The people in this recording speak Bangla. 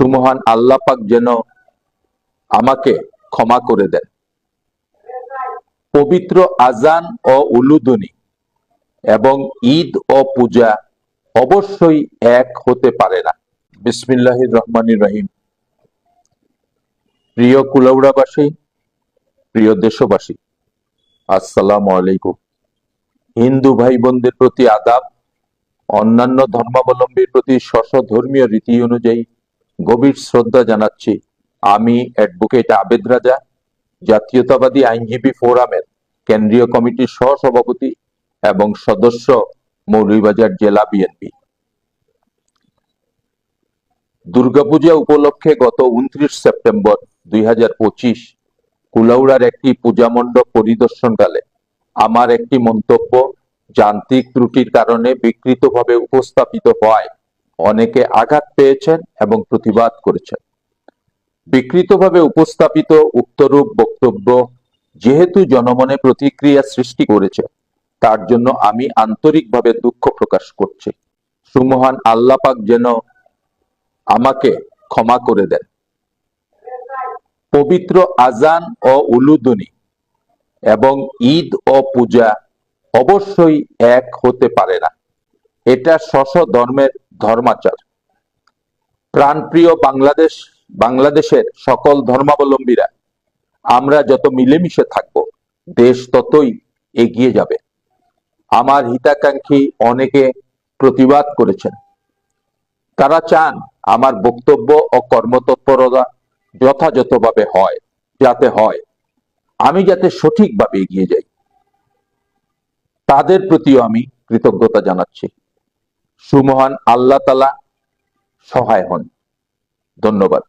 সুমহান আল্লাহ পাক যেন আমাকে ক্ষমা করে দেন। পবিত্র আজান ও উলুদনি এবং ঈদ ও পূজা অবশ্যই এক হতে পারে না। বিসমিল্লাহির রহমানির রহিম। প্রিয় কুলাউড়াবাসী, প্রিয় দেশবাসী, আসসালাম আলাইকুম। হিন্দু ভাই বোনদের প্রতি আদাব, অন্যান্য ধর্মাবলম্বীর প্রতি স্বশ ধর্মীয় রীতি অনুযায়ী গভীর শ্রদ্ধা জানাচ্ছি। আমি অ্যাডভোকেট আবেদ রাজা, জাতীয়তাবাদী আইনজীবী ফোরামের কেন্দ্রীয় কমিটির সহসভাপতি এবং সদস্য মৌলভীবাজার জেলা বিএনপি দুর্গাপূজা উপলক্ষে গত উনত্রিশ সেপ্টেম্বর দুই হাজার পঁচিশ কুলাউড়ার একটি পূজা মণ্ডপ পরিদর্শনকালে আমার একটি মন্তব্য, যান্ত্রিক ত্রুটির কারণে বিকৃতভাবে উপস্থাপিত হওয়ায় অনেকে আঘাত পেয়েছেন এবং প্রতিবাদ করেছেন। বিকৃতভাবে উপস্থাপিত উক্তরূপ বক্তব্য যেহেতু জনমনে প্রতিক্রিয়া সৃষ্টি করেছে, তার জন্য আমি আন্তরিকভাবে দুঃখ প্রকাশ করছি। সুমহান আল্লাপাক যেন আমাকে ক্ষমা করে দেন। পবিত্র আজান ও উলুদনি এবং ঈদ ও পূজা অবশ্যই এক হতে পারে না। এটা স্বশ ধর্মের ধর্মাচার। প্রাণপ্রিয় বাংলাদেশ, বাংলাদেশের সকল ধর্মাবলম্বীরা, আমরা যত মিলেমিশে থাকব, দেশ ততই এগিয়ে যাবে। আমার হিতাকাঙ্ক্ষী অনেকে প্রতিবাদ করেছেন। তারা চান আমার বক্তব্য ও কর্মতৎপরতা যথাযথভাবে হয়, যাতে হয়। আমি যাতে সঠিকভাবে এগিয়ে যাই। তাদের প্রতিও আমি কৃতজ্ঞতা জানাচ্ছি। সুমহান আল্লাহ তালা সহায় হন। ধন্যবাদ।